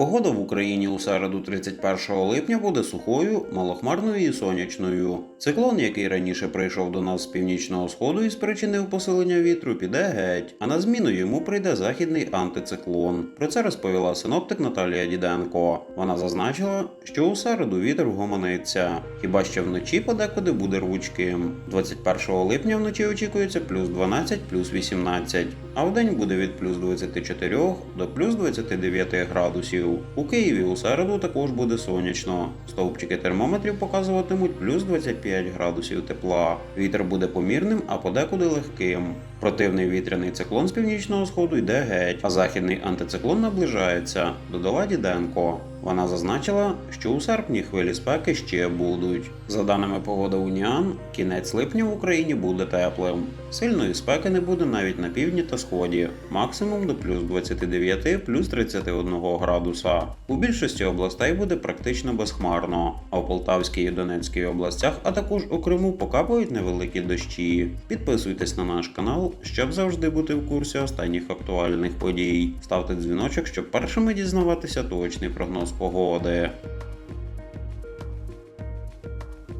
Погода в Україні у середу 31 липня буде сухою, малохмарною і сонячною. Циклон, який раніше прийшов до нас з північного сходу і спричинив посилення вітру, піде геть, а на зміну йому прийде західний антициклон. Про це розповіла синоптик Наталія Діденко. Вона зазначила, що у середу вітер вгомониться, хіба що вночі подекуди буде рвучким. 21 липня вночі очікується плюс 12, плюс 18, а вдень буде від плюс 24 до плюс 29 градусів. У Києві у середу також буде сонячно. Стовпчики термометрів показуватимуть плюс 25 градусів тепла. Вітер буде помірним, а подекуди легким. Противний вітряний циклон з північного сходу йде геть, а західний антициклон наближається, додала Діденко. Вона зазначила, що у серпні хвилі спеки ще будуть. За даними погоди Уніан, кінець липня в Україні буде теплим. Сильної спеки не буде навіть на півдні та сході, максимум до плюс 29, плюс 31 градуса. У більшості областей буде практично безхмарно, а в Полтавській і Донецькій областях, а також у Криму покапають невеликі дощі. Підписуйтесь на наш канал, щоб завжди бути в курсі останніх актуальних подій. Ставте дзвіночок, щоб першими дізнаватися точний прогноз погоди.